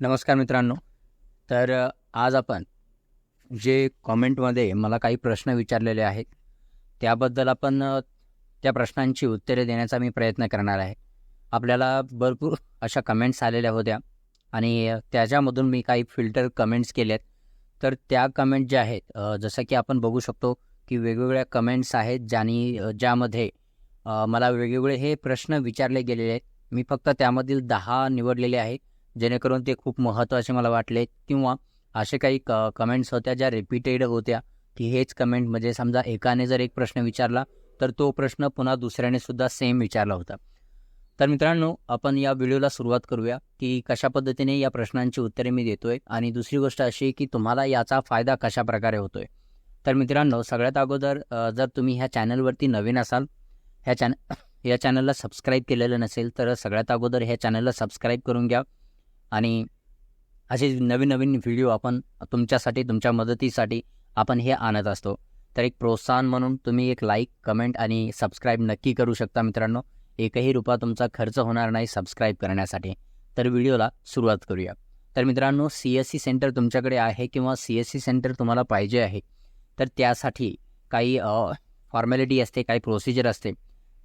नमस्कार मित्रांनो. तर आज आपण जे कॉमेंटमध्ये मला काही प्रश्न विचारलेले आहेत त्याबद्दल आपण त्या प्रश्नांची उत्तरे देण्याचा मी प्रयत्न करणार आहे. आपल्याला भरपूर अशा कमेंट्स आलेल्या होत्या आणि त्याच्यामधून मी काही फिल्टर कमेंट्स केलेत. तर त्या कमेंट ज्या आहेत जसं की आपण बघू शकतो की वेगवेगळ्या कमेंट्स आहेत ज्यानी ज्यामध्ये मला वेगवेगळे हे प्रश्न विचारले गेलेले आहेत. मी फक्त त्यामधील दहा निवडलेले आहेत. जेणेकरून ते खूप महत्त्वाचे मला वाटले. किंवा असे काही क कमेंट्स होत्या ज्या रिपीटेड होत्या की हेच कमेंट म्हणजे समजा एकाने जर एक प्रश्न विचारला तर तो प्रश्न पुन्हा दुसऱ्याने सुद्धा सेम विचारला होता. तर मित्रांनो आपण या व्हिडिओला सुरुवात करूया की कशा पद्धतीने या प्रश्नांची उत्तरे मी देतोय. आणि दुसरी गोष्ट अशी की तुम्हाला याचा फायदा कशा प्रकारे होतोय. तर मित्रांनो सगळ्यात अगोदर जर तुम्ही ह्या चॅनलवरती नवीन असाल ह्या चॅन या चॅनलला सबस्क्राईब केलेलं नसेल तर सगळ्यात अगोदर ह्या चॅनलला सबस्क्राईब करून घ्या. आणि असे नवीन नवीन व्हिडिओ आपण तुमच्यासाठी तुमच्या मदतीसाठी आपण हे आणत असतो. तर एक प्रोत्साहन म्हणून तुम्ही एक लाईक कमेंट आणि सबस्क्राईब नक्की करू शकता मित्रांनो. एकही रुपया तुमचा खर्च होणार नाही सबस्क्राईब करण्यासाठी. तर व्हिडिओला सुरुवात करूया. तर मित्रांनो सी एस सी सेंटर तुमच्याकडे आहे किंवा सी एस सी सेंटर तुम्हाला पाहिजे आहे तर त्यासाठी काही फॉर्मॅलिटी असते काही प्रोसिजर असते.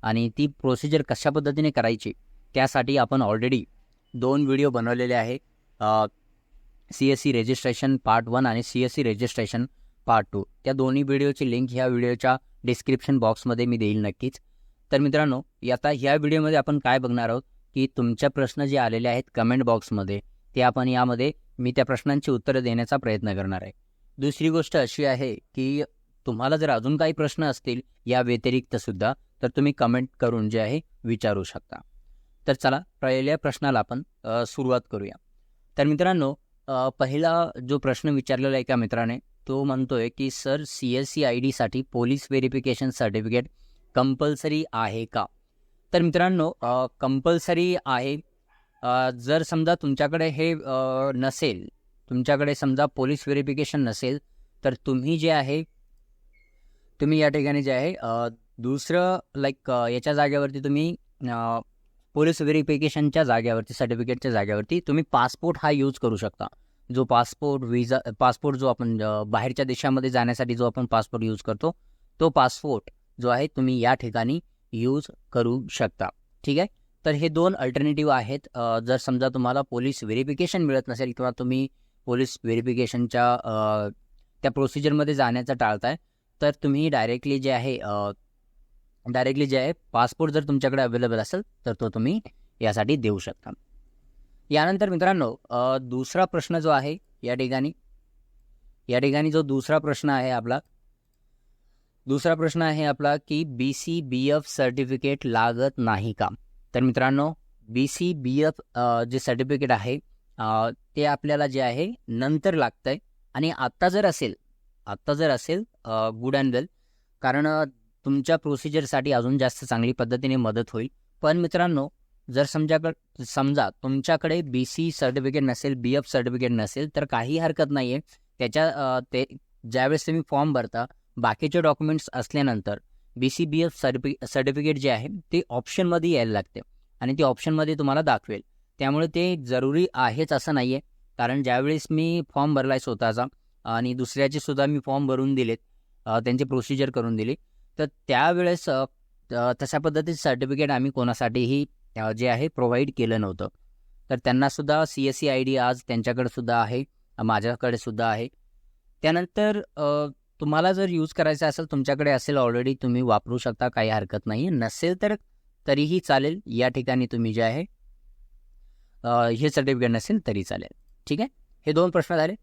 आणि ती प्रोसिजर कशा पद्धतीने करायची त्यासाठी आपण ऑलरेडी दोन व्हिडिओ बनवलेले आहे C S C registration part one आणि C S C registration part two त्या दोन्ही व्हिडिओची लिंक ह्या व्हिडिओच्या डिस्क्रिप्शन बॉक्समध्ये मी देईल नक्कीच. तर मित्रांनो आता ह्या व्हिडिओमध्ये आपण काय बघणार आहोत? की तुमच्या प्रश्न जे आलेले आहेत कमेंट बॉक्समध्ये ते आपण यामध्ये मी त्या प्रश्नांची उत्तरं देण्याचा प्रयत्न करणार आहे. दुसरी गोष्ट अशी आहे की तुम्हाला जर अजून काही प्रश्न असतील या व्यतिरिक्त सुद्धा तर तुम्ही कमेंट करून जे आहे विचारू शकता. तर चला पहिल्या प्रश्नाला आपण सुरुवात करूया. तर मित्रांनो पहिला जो प्रश्न विचारलेला आहे एका मित्राने तो म्हणतोय की sir C S C I डीसाठी पोलीस व्हेरिफिकेशन सर्टिफिकेट कंपल्सरी आहे का? तर मित्रांनो कंपल्सरी आहे. जर समजा तुमच्याकडे हे नसेल तुमच्याकडे समजा पोलीस व्हेरिफिकेशन नसेल तर तुम्ही जे आहे तुम्ही या ठिकाणी जे आहे दुसरं लाईक याच्या जागेवरती तुम्ही पोलीस व्हेरिफिकेशनच्या जाग्यावरती सर्टिफिकेटच्या जाग्यावरती तुम्ही पासपोर्ट हा यूज करू शकता. जो पासपोर्ट विजा पासपोर्ट जो आपण बाहेरच्या देशामध्ये जाण्यासाठी जो आपण पासपोर्ट यूज करतो तो पासपोर्ट जो आहे तुम्ही या ठिकाणी यूज करू शकता. ठीक आहे? तर हे दोन अल्टरनेटिव्ह आहेत. जर समजा तुम्हाला पोलीस व्हेरिफिकेशन मिळत नसेल किंवा तुम्ही पोलीस व्हेरिफिकेशनच्या त्या प्रोसिजरमध्ये जाण्याचं टाळताय तर तुम्ही डायरेक्टली जे आहे डायरेक्टली जे आहे पासपोर्ट जर तुमच्याकडे अवेलेबल असेल तर तो तुम्ही यासाठी देऊ शकता. यानंतर मित्रांनो दुसरा प्रश्न जो आहे या ठिकाणी या ठिकाणी जो दुसरा प्रश्न आहे आपला दुसरा प्रश्न आहे आपला की B C B F certificate लागत नाही का? तर मित्रांनो बी सी बी एफ जे सर्टिफिकेट आहे ते आपल्याला जे आहे नंतर लागतंय. आणि आत्ता जर असेल आत्ता जर असेल गुड अँड वेल कारण तुमच्या प्रोसिजरसाठी अजून जास्त चांगली पद्धतीने मदत होईल. पण मित्रांनो जर समजाकड समजा तुमच्याकडे बी सी सर्टिफिकेट नसेल बी एफ सर्टिफिकेट नसेल तर काही हरकत नाही आहे त्याच्या ते ज्यावेळेस तुम्ही फॉर्म भरता बाकीचे डॉक्युमेंट्स असल्यानंतर B C B F certificate certificate जे आहे ते ऑप्शनमध्ये यायला लागते. आणि ते ऑप्शनमध्ये तुम्हाला दाखवेल. त्यामुळे ते जरुरी आहेच असं नाही आहे कारण ज्यावेळेस मी फॉर्म भरला आहे स्वतःचा आणि दुसऱ्याचे सुद्धा मी फॉर्म भरून दिलेत त्यांचे त्यांची प्रोसिजर करून दिली तर त्यावेळेस तशा पद्धतीचं सर्टिफिकेट आम्ही कोणासाठीही जे आहे प्रोव्हाइड केलं नव्हतं. तर त्यांनासुद्धा C S C I D आज त्यांच्याकडे सुद्धा आहे माझ्याकडे सुद्धा आहे. त्यानंतर तुम्हाला जर यूज करायचं असेल तुमच्याकडे असेल ऑलरेडी तुम्ही वापरू शकता काही हरकत नाही. नसेल तर तरीही चालेल या ठिकाणी तुम्ही जे आहे हे सर्टिफिकेट नसेल तरी चालेल. ठीक आहे? हे दोन प्रश्न झाले.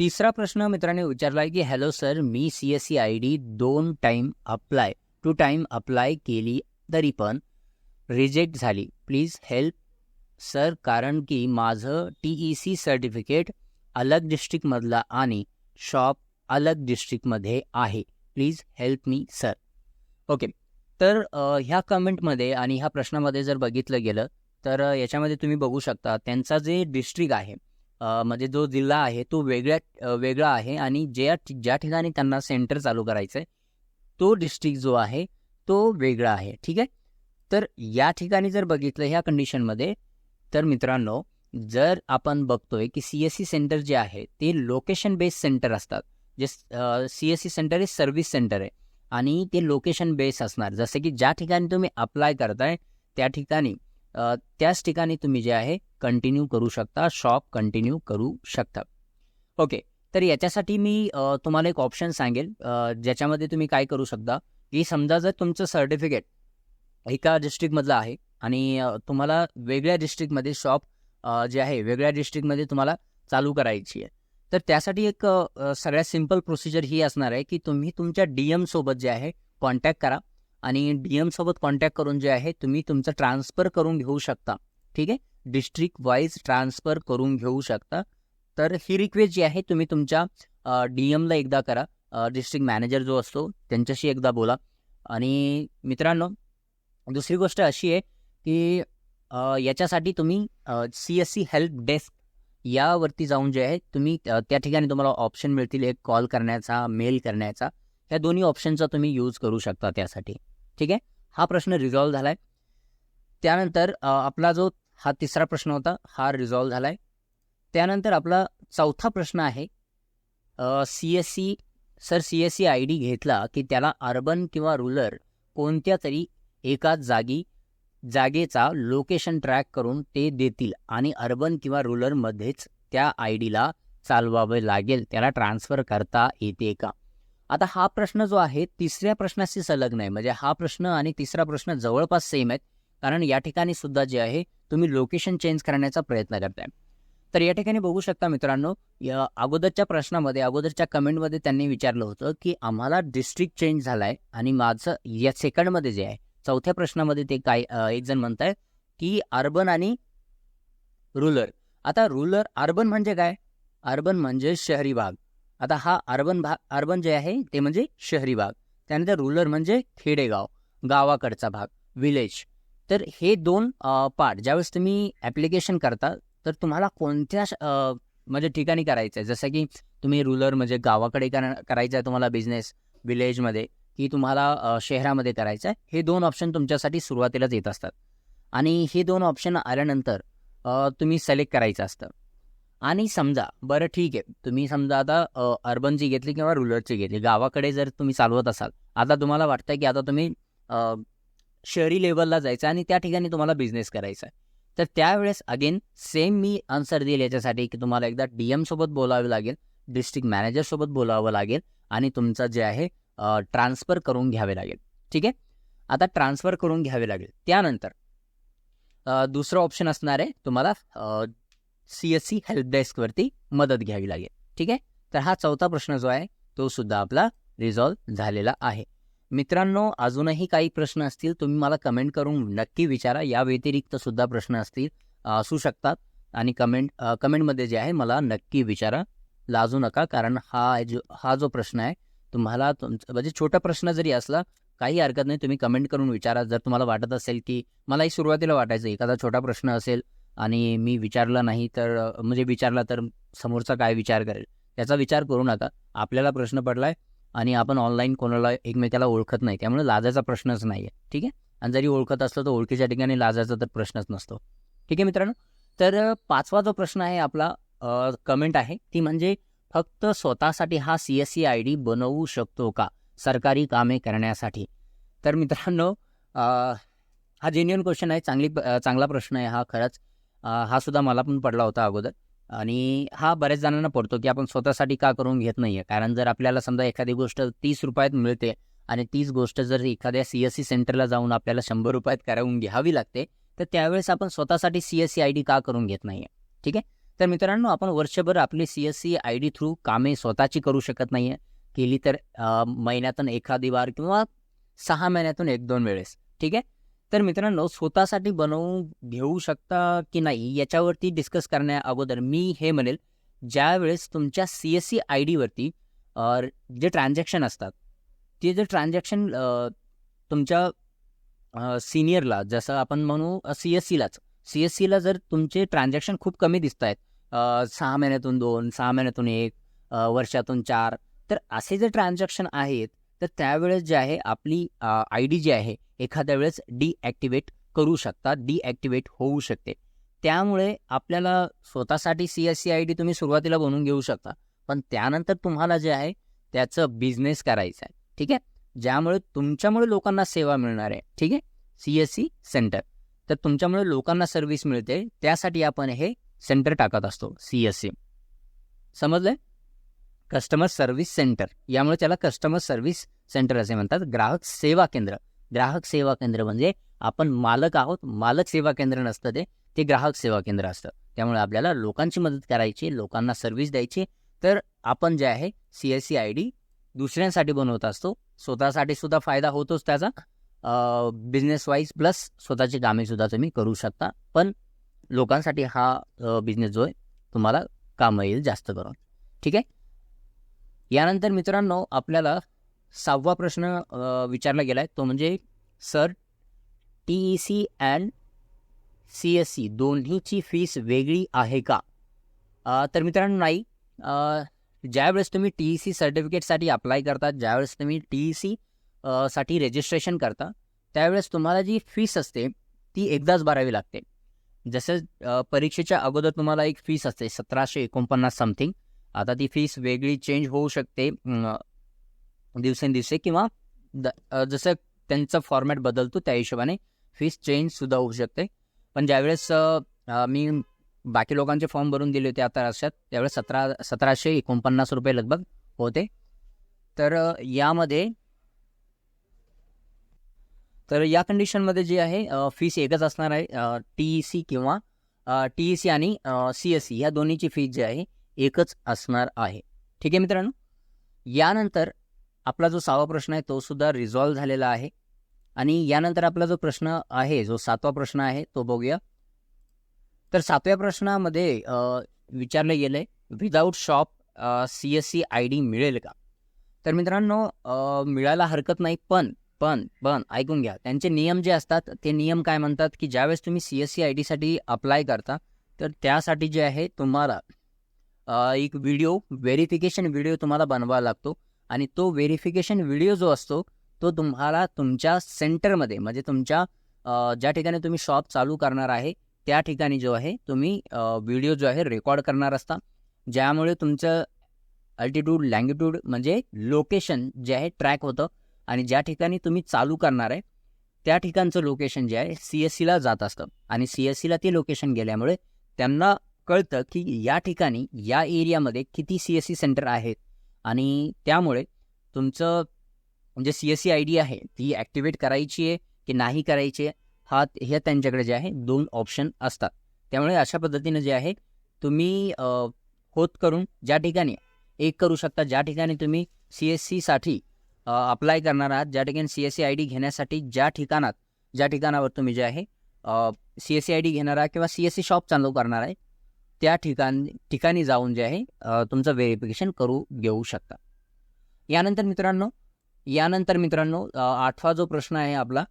तिसरा प्रश्न मित्रांनी विचारला आहे की hello sir me C S C I D दोन time apply two time apply केली तरी पण रिजेक्ट झाली. प्लीज हेल्प सर कारण की माझं टी ई सी सर्टिफिकेट अलग डिस्ट्रिक्टमधला आणि शॉप अलग डिस्ट्रिक्टमध्ये आहे. Please help me sir okay तर ह्या कमेंटमध्ये आणि ह्या प्रश्नामध्ये जर बघितलं गेलं तर याच्यामध्ये तुम्ही बघू शकता त्यांचा जे डिस्ट्रिक्ट आहे म्हणजे जो जिल्हा आहे तो वेगळ्या वेगळा आहे आणि ज्या ज्या ठिकाणी त्यांना सेंटर चालू करायचं आहे तो डिस्ट्रिक्ट जो आहे तो वेगळा आहे. ठीक आहे? तर या ठिकाणी जर बघितलं ह्या कंडिशनमध्ये तर मित्रांनो जर आपण बघतोय की सी एस सी सेंटर जे आहे ते लोकेशन बेस्ड सेंटर असतात. जे सी एस सी सेंटर हे सर्व्हिस सेंटर आहे आणि ते लोकेशन बेस असणार. जसे की ज्या ठिकाणी तुम्ही अप्लाय करताय त्या ठिकाणी त्याच ठिकाणी तुम्ही जे आहे कंटिन्यू करू शकता शॉप कंटिन्यू करू शकता. ओके तर याच्यासाठी मी तुम्हाला एक ऑप्शन सांगेल. ज्याच्यामध्ये तुम्ही काय करू शकता की समजा जर तुमचं सर्टिफिकेट एका डिस्ट्रिक्टमधलं आहे आणि तुम्हाला वेगळ्या डिस्ट्रिक्टमध्ये शॉप जे आहे वेगळ्या डिस्ट्रिक्टमध्ये तुम्हाला चालू करायची आहे. तर त्यासाठी एक सगळ्यात सिंपल प्रोसिजर ही असणार आहे की तुम्ही तुमच्या डी एमसोबत जे आहे कॉन्टॅक्ट करा. आणि डी एमसोबत कॉन्टॅक्ट करून जे आहे तुम्ही तुमचं ट्रान्सफर करून घेऊ शकता. ठीक आहे? डिस्ट्रिक्ट वाईज ट्रान्सफर करून घेऊ शकता. तर ही रिक्वेस्ट जी आहे तुम्ही तुमच्या डी एमला एकदा करा. डिस्ट्रिक्ट मॅनेजर जो असतो त्यांच्याशी एकदा बोला. आणि मित्रांनो दुसरी गोष्ट अशी आहे की याच्यासाठी तुम्ही C S C help desk यावरती जाऊन जे आहे तुम्ही त्या ठिकाणी तुम्हाला ऑप्शन मिळतील एक कॉल करण्याचा मेल करण्याचा. ह्या दोन्ही ऑप्शनचा तुम्ही यूज करू शकता त्यासाठी. ठीक आहे? हा प्रश्न रिझॉल्व्ह झाला आहे त्यानंतर आपला जो हा तिसरा प्रश्न होता. हा रिझॉल्व्ह झाला आहे त्यानंतर आपला चौथा प्रश्न आहे. C S C sir C S C I D घेतला की त्याला अर्बन किंवा रुरल कोणत्या तरी एका जागी जागेचा लोकेशन ट्रॅक करून ते देतील आणि अर्बन किंवा रुरलमध्येच त्या आय डीला चालवावे लागेल. त्याला ट्रान्सफर करता येते का? आता हा प्रश्न जो आहे तिसऱ्या प्रश्नाशी संलग्न आहे. म्हणजे हा प्रश्न आणि तिसरा प्रश्न जवळपास सेम आहेत. कारण या ठिकाणी सुद्धा जे आहे तुम्ही लोकेशन चेंज करण्याचा प्रयत्न करताय. तर या ठिकाणी बघू शकता मित्रांनो या अगोदरच्या प्रश्नामध्ये अगोदरच्या कमेंटमध्ये त्यांनी विचारलं होतं की आम्हाला डिस्ट्रिक्ट चेंज झालाय आणि माझं या सेकंडमध्ये जे आहे चौथ्या प्रश्नामध्ये ते काय एक जण म्हणताय की अर्बन आणि रुलर आता रुलर अर्बन म्हणजे काय? अर्बन म्हणजे शहरी भाग. आता हा अर्बन भाग अर्बन जे आहे ते म्हणजे शहरी भाग. त्यानंतर रुलर म्हणजे खेडेगाव गावाकडचा भाग विलेज तर हे दोन पार्ट ज्यावेळेस तुम्ही ॲप्लिकेशन करता तर तुम्हाला कोणत्या श- म्हणजे ठिकाणी करायचं आहे जसं की तुम्ही रुरल म्हणजे गावाकडे करायचं आहे तुम्हाला बिझनेस विलेजमध्ये की तुम्हाला शहरामध्ये करायचं आहे हे दोन ऑप्शन तुमच्यासाठी सुरुवातीलाच येत असतात. आणि हे दोन ऑप्शन आल्यानंतर तुम्ही सिलेक्ट करायचं असतं. आणि समजा बरं ठीक आहे तुम्ही समजा आता अर्बनची घेतली किंवा रुरलची घेतली गावाकडे जर तुम्ही चालवत असाल आता तुम्हाला वाटतं की आता तुम्ही शहरी लेवलला जायचं आणि त्या ठिकाणी तुम्हाला बिझनेस करायचा आहे. तर त्यावेळेस अगेन सेम मी आन्सर देईल याच्यासाठी की तुम्हाला एकदा डी एमसोबत बोलावं लागेल डिस्ट्रिक्ट मॅनेजरसोबत बोलावं लागेल आणि तुमचं जे आहे ट्रान्सफर करून घ्यावे लागेल. ठीक आहे? आता ट्रान्सफर करून घ्यावे लागेल. त्यानंतर दुसरं ऑप्शन असणार आहे तुम्हाला सी एस सी हेल्प डेस्कवरती मदत घ्यावी लागेल. ठीक आहे? तर हा चौथा प्रश्न जो आहे तो सुद्धा आपला रिझॉल्व्ह झालेला आहे. मित्रांनो अजूनही काही प्रश्न असतील तुम्ही मला कमेंट करून नक्की विचारा. या व्यतिरिक्त सुद्धा प्रश्न असतील असू शकतात. आणि कमेंट कमेंटमध्ये जे आहे मला नक्की विचारा. लाजू नका कारण हा जो हा जो प्रश्न आहे तुम्हाला तुमचं म्हणजे छोटा प्रश्न जरी असला काही हरकत नाही तुम्ही कमेंट करून विचारा. जर तुम्हाला वाटत असेल की मलाही सुरुवातीला वाटायचं एखादा छोटा प्रश्न असेल आणि मी विचारला नाही तर म्हणजे विचारला तर समोरचा काय विचार करेल त्याचा विचार करू नका. आपल्याला प्रश्न पडलाय आणि आपण ऑनलाईन कोणाला एकमेकाला ओळखत नाही. त्यामुळे लाजाचा प्रश्नच नाही आहे ठीक आहे? आणि जरी ओळखत असलं तर ओळखीच्या ठिकाणी लाजाचा तर प्रश्नच नसतो. ठीक आहे मित्रांनो? तर पाचवा जो प्रश्न आहे आपला कमेंट आहे ती म्हणजे फक्त स्वतःसाठी हा C S C I D बनवू शकतो का? सरकारी कामे करण्यासाठी. तर मित्रांनो हा जेन्युअन क्वेश्चन आहे. चांगली चांगला प्रश्न आहे हा खरंच. हा सुद्धा मला पण पडला होता अगोदर. आणि हा बऱ्याच जणांना पडतो की आपण स्वतःसाठी का करून घेत नाहीये? कारण जर आपल्याला समजा एखादी गोष्ट तीस रुपयात मिळते आणि तीच गोष्ट जर एखाद्या सी एस सी सेंटरला जाऊन आपल्याला शंभर रुपयात करावून घ्यावी लागते तर त्यावेळेस आपण स्वतःसाठी C S C I D का करून घेत नाहीये? ठीक आहे? तर मित्रांनो आपण वर्षभर आपली C S C I D through कामे स्वतःची करू शकत नाहीये. केली तर महिन्यातून एखादी वार किंवा सहा महिन्यातून एक दोन वेळेस. ठीक आहे? तर मित्रांनो स्वतःसाठी बनवून घेऊ शकता की नाही याच्यावरती डिस्कस करण्या अगोदर मी हे म्हणेल ज्यावेळेस तुमच्या सी एस सी आय डीवरती जे ट्रान्झॅक्शन असतात ते जे ट्रान्झॅक्शन तुमच्या सिनियरला जसं आपण म्हणू सी एस सीलाच सी एस सीला जर तुमचे ट्रान्झॅक्शन खूप कमी दिसत आहेत सहा महिन्यातून दोन सहा महिन्यातून एक वर्षातून चार तर असे जे ट्रान्झॅक्शन आहेत तर त्यावेळेस जे आहे आपली आय डी जी आहे एखाद्या वेळेस डीॲक्टिवेट करू शकता डीॲक्टिवेट होऊ शकते. त्यामुळे आपल्याला स्वतःसाठी C S C I D तुम्ही सुरुवातीला बनवून घेऊ शकता. पण त्यानंतर तुम्हाला जे आहे त्याचं बिझनेस करायचं आहे. ठीक आहे? ज्यामुळे तुमच्यामुळे लोकांना सेवा मिळणार आहे. ठीक आहे? C S C centre. तर तुमच्यामुळे लोकांना सर्व्हिस मिळते. त्यासाठी आपण हे सेंटर टाकत असतो सी एस सी. समजलंय? कस्टमर सर्व्हिस सेंटर यामुळे त्याला कस्टमर सर्व्हिस सेंटर असे म्हणतात. ग्राहक सेवा केंद्र. ग्राहक सेवा केंद्र म्हणजे आपण मालक आहोत मालक सेवा केंद्र नसतं ते ते ग्राहक सेवा केंद्र असतं. त्यामुळे आपल्याला लोकांची मदत करायची लोकांना सर्व्हिस द्यायची. तर आपण जे आहे C S C I D दुसऱ्यांसाठी बनवत असतो. स्वतःसाठी सुद्धा फायदा होतोच त्याचा. बिझनेस वाईज प्लस स्वतःची कामे सुद्धा तुम्ही करू शकता. पण लोकांसाठी हा बिझनेस जो आहे तुम्हाला कामं येईल जास्त करून. ठीक आहे? यानंतर मित्रांनो आपल्याला सहावा प्रश्न विचारला गेला आहे तो म्हणजे sir T E C and C S C दोन्हीची फीस वेगळी आहे का? तर मित्रांनो नाही. ज्यावेळेस तुम्ही टी ई सी सर्टिफिकेटसाठी अप्लाय करता ज्यावेळेस तुम्ही टी ई सी साठी रजिस्ट्रेशन करता त्यावेळेस तुम्हाला जी फीस असते ती एकदाच भरावी लागते. जसं परीक्षेच्या अगोदर तुम्हाला एक फीस असते सतराशे एकोणपन्नास समथिंग आता ती फीस वेगळी चेंज होऊ शकते दिवसेंदिवसे किंवा द जसं त्यांचा फॉर्मॅट बदलतो त्या हिशोबाने फीस चेंजसुद्धा होऊ शकते. पण ज्यावेळेस मी बाकी लोकांचे फॉर्म भरून दिले होते आता वर्षात त्यावेळेस सतरा सतराशे एकोणपन्नास रुपये लगभग होते. तर यामध्ये तर या कंडिशनमध्ये जे आहे फीस एकच असणार आहे टी ई सी किंवा टी ई सी आणि सी एस सी ह्या दोन्हीची फीस जी आहे एकच असणार आहे. ठीक आहे मित्रांनो? यानंतर आपला जो सहावा प्रश्न आहे तो सुद्धा रिझॉल्व्ह झालेला आहे. आणि यानंतर आपला जो प्रश्न आहे जो सातवा प्रश्न आहे तो बघूया. तर सातव्या प्रश्नामध्ये विचारलं गेलं आहे without shop C S C I D मिळेल का? तर मित्रांनो मिळायला हरकत नाही पण पण पण ऐकून घ्या. त्यांचे नियम जे असतात ते नियम काय म्हणतात की ज्यावेळेस तुम्ही सी एस सी आय डीसाठी अप्लाय करता तर त्यासाठी जे आहे तुम्हाला एक व्हिडिओ व्हेरिफिकेशन व्हिडिओ तुम्हाला बनवावा लागतो. आणि तो व्हेरिफिकेशन व्हिडिओ जो असतो तो तुम्हाला तुमच्या सेंटरमध्ये म्हणजे तुमच्या ज्या ठिकाणी तुम्ही शॉप चालू करणार आहे त्या ठिकाणी जो आहे तुम्ही व्हिडिओ जो आहे रेकॉर्ड करणार असता. ज्यामुळे तुमचं अल्टिट्यूड लँगिट्यूड म्हणजे लोकेशन जे आहे ट्रॅक होतं. आणि ज्या ठिकाणी तुम्ही चालू करणार आहे त्या ठिकाणचं लोकेशन जे आहे सी एस सीला जात असतं. आणि सी एस सीला ते लोकेशन गेल्यामुळे त्यांना कळतं की या ठिकाणी या एरियामध्ये किती सी एस सी सेंटर आहेत. आणि त्यामुळे तुमचं म्हणजे C S C I D आहे ती ॲक्टिवेट करायची आहे की नाही करायची आहे हा हे त्यांच्याकडे जे आहे दोन ऑप्शन असतात. त्यामुळे अशा पद्धतीनं जे आहे तुम्ही होत करून ज्या ठिकाणी एक करू शकता ज्या ठिकाणी तुम्ही सी एस सीसाठी अप्लाय करणार आहात ज्या ठिकाणी C S C I D घेण्यासाठी ज्या ठिकाणात ज्या ठिकाणावर तुम्ही जे आहे C S C I D घेणार आहात किंवा सी एस सी शॉप चालू करणार आहे त्या ठिकाण ठिकाणी जाऊन जे आहे तुमचं व्हेरिफिकेशन करू घेऊ शकता. यानंतर मित्रांनो यानंतर मित्रांनो आठवा जो प्रश्न आहे आपला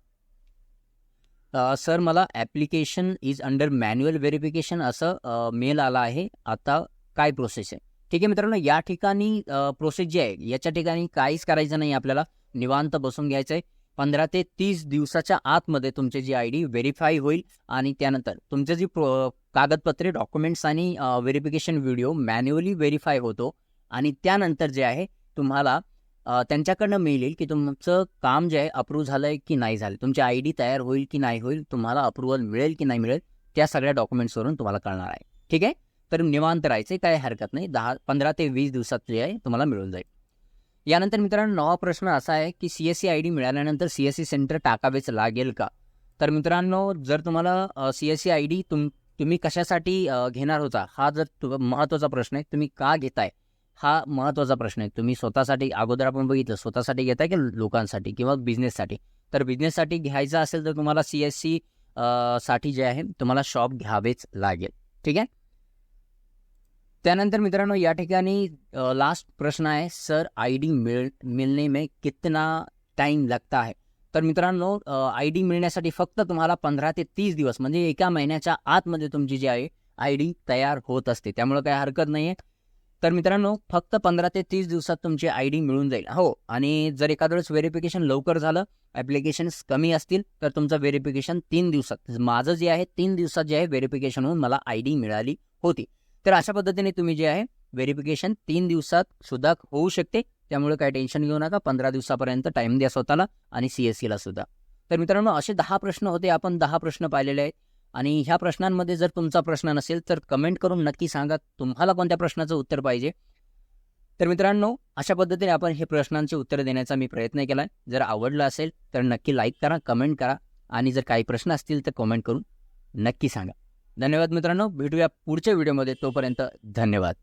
सर मला application is under manual verification असं मेल आला आहे. आता काय प्रोसेस आहे? ठीक आहे मित्रांनो या ठिकाणी प्रोसेस जी आहे याच्या ठिकाणी काहीच करायचं नाही आपल्याला. निवांत बसून घ्यायचं आहे पंधरा ते तीस दिवसाच्या आतमध्ये तुमची जी आय डी व्हेरीफाय होईल आणि त्यानंतर तुमचे जी प्रो कागदपत्रे डॉक्युमेंट्स आणि व्हेरिफिकेशन व्हिडिओ मॅन्युअली व्हेरीफाय होतो आणि त्यानंतर जे आहे तुम्हाला त्यांच्याकडनं मेल येईल की तुमचं काम जे आहे अप्रूव्ह झालं आहे की नाही झालं तुमची आय डी तयार होईल की नाही होईल तुम्हाला अप्रुव्हल मिळेल की नाही मिळेल त्या सगळ्या डॉक्युमेंट्सवरून तुम्हाला कळणार आहे. ठीक आहे? तर निवांत राहायचे काय हरकत नाही. दहा पंधरा ते वीस दिवसात जे आहे तुम्हाला मिळून जाईल. यानंतर मित्रांनो नवा प्रश्न असा आहे की C S C I D मिळाल्यानंतर सी एस सी सेंटर टाकावेच लागेल का? तर मित्रांनो जर तुम्हाला C S C I D तुम तुम्ही कशासाठी घेणार होता हा जर तु महत्त्वाचा प्रश्न आहे तुम्ही का घेताय? हा महत्त्वाचा प्रश्न आहे. तुम्ही स्वतःसाठी अगोदर आपण बघितलं स्वतःसाठी घेताय की लोकांसाठी किंवा बिझनेससाठी तर बिझनेससाठी घ्यायचं असेल तर तुम्हाला सी एस सी साठी जे आहे तुम्हाला शॉप घ्यावेच लागेल. ठीक आहे? त्यानंतर मित्रांनो या ठिकाणी लास्ट प्रश्न आहे सर आय डी मिळ मिळणे में कितना टाइम लगता है? तर मित्रांनो आय डी मिळण्यासाठी फक्त तुम्हाला पंधरा ते तीस दिवस म्हणजे एका महिन्याच्या आतमध्ये तुमची जी आहे आय डी तयार होत असते. त्यामुळे काय हरकत नाही आहे तर मित्रांनो फक्त पंधरा ते तीस दिवसात तुमची आय डी मिळून जाईल. हो आणि जर एखाद्या वेळेस व्हेरिफिकेशन लवकर झालं ॲप्लिकेशन्स कमी असतील तर तुमचं व्हेरिफिकेशन तीन दिवसात माझं जे आहे तीन दिवसात जे आहे व्हेरिफिकेशन होऊन मला आय डी मिळाली होती. तर अशा पद्धतीने तुम्ही जे आहे व्हेरिफिकेशन तीन दिवसात सुद्धा होऊ शकते. त्यामुळे काही टेन्शन घेऊ नका. पंधरा दिवसापर्यंत टाईम द्या स्वतःला आणि सी एस सीला सुद्धा. तर मित्रांनो असे दहा प्रश्न होते. आपण दहा प्रश्न पाहिलेले आहेत. आणि ह्या प्रश्नांमध्ये जर तुमचा प्रश्न नसेल तर कमेंट करून नक्की सांगा. तुम्हाला कोणत्या प्रश्नाचं उत्तर पाहिजे? तर मित्रांनो अशा पद्धतीने आपण हे प्रश्नांचे उत्तर देण्याचा मी प्रयत्न केला जर आवडलं असेल तर नक्की लाईक करा कमेंट करा. आणि जर काही प्रश्न असतील तर कमेंट करून नक्की सांगा. धन्यवाद मित्रांनो. भेटूया पुढच्या व्हिडिओमध्ये. तोपर्यंत धन्यवाद.